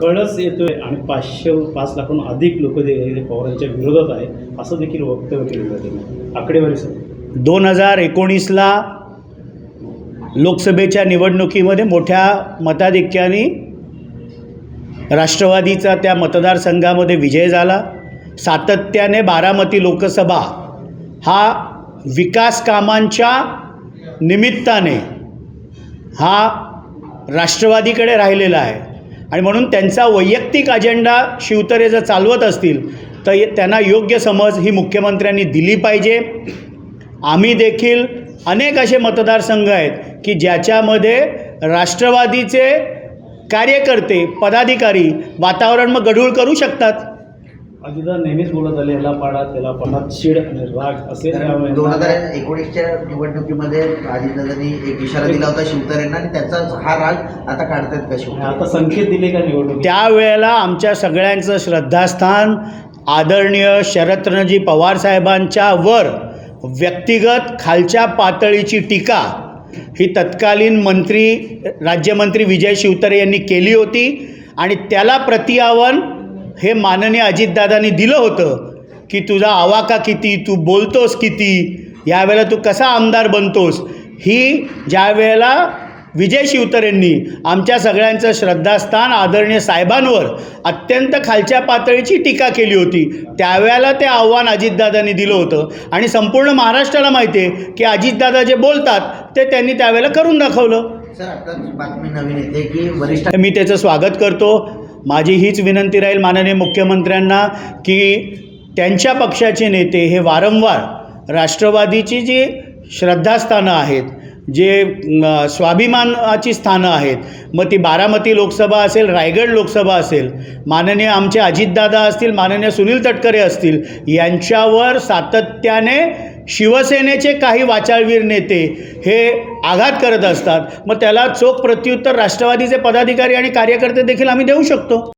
कळस येतोय आणि पाचशे पाच लाखहून अधिक लोक जे पवारांच्या विरोधात आहे असं देखील वक्तव्य केलं जाते आकडेवारी सर दोन हजार एकोणीसला लोकसभेच्या निवडणुकीमध्ये मोठ्या मताधिक्याने राष्ट्रवादीचा त्या मतदारसंघामध्ये विजय झाला. सातत्याने बारामती लोकसभा हा विकास कामांच्या निमित्ताने हा राष्ट्रवादीकडे राहिलेला आहे. आणि म्हणून त्यांचा वैयक्तिक अजेंडा शिवतरे जर चालवत असतील तर त्यांना योग्य समज ही मुख्यमंत्र्यांनी दिली पाहिजे. आम्ही देखील अनेक असे मतदारसंघ आहेत की ज्याच्यामध्ये राष्ट्रवादीचे कार्यकर्ते पदाधिकारी वातावरण मग गढूळ करू शकतात. अजितदा नेहमीच बोलत आले याला पाडा त्याला पाडात शिड आणि राग असे दोन हजार एकोणीसच्या निवडणुकीमध्ये अजितदादांनी एक इशारा दिला होता शिवतारेंना आणि त्याचा हा राग आता काढतायत का आता संकेत दिले का निवडणूक त्यावेळेला आमच्या सगळ्यांचं श्रद्धास्थान आदरणीय शरदचंद्रजी पवार साहेबांच्या वर व्यक्तिगत खालच्या पातळीची टीका ही तत्कालीन मंत्री राज्यमंत्री विजय शिवतरे यांनी केली होती. आणि त्याला प्रतियावन हे माननीय अजितदादांनी दिलं होतं की तुझा आवाका किती तू बोलतोस किती यावेळेला तू कसा आमदार बनतोस ही ज्या वेळेला विजय शिवतरेंनी आमच्या सगळ्यांचं श्रद्धास्थान आदरणीय साहेबांवर अत्यंत खालच्या पातळीची टीका केली होती त्यावेळेला ते आव्हान अजितदादांनी दिलं होतं. आणि संपूर्ण महाराष्ट्राला माहिती आहे की अजितदादा जे बोलतात ते त्यांनी त्यावेळेला करून दाखवलं. सर आता बातमी नवीन येते की वरिष्ठ मी त्याचं स्वागत करतो. माझी हीच विनंती राहील माननीय मुख्यमंत्र्यांना की त्यांच्या पक्षाचे नेते हे वारंवार राष्ट्रवादीची जी श्रद्धास्थानं आहेत जे स्वाभिमानाची स्थानं आहेत मग ती बारामती लोकसभा असेल रायगड लोकसभा असेल माननीय आमचे अजितदादा असतील माननीय सुनील तटकरे असतील यांच्यावर सातत्याने शिवसेनेचे काही वाचाळवीर नेते हे आघात करत असतात. मग त्याला चोख प्रत्युत्तर राष्ट्रवादीचे पदाधिकारी आणि कार्यकर्ते देखील आम्ही देऊ शकतो.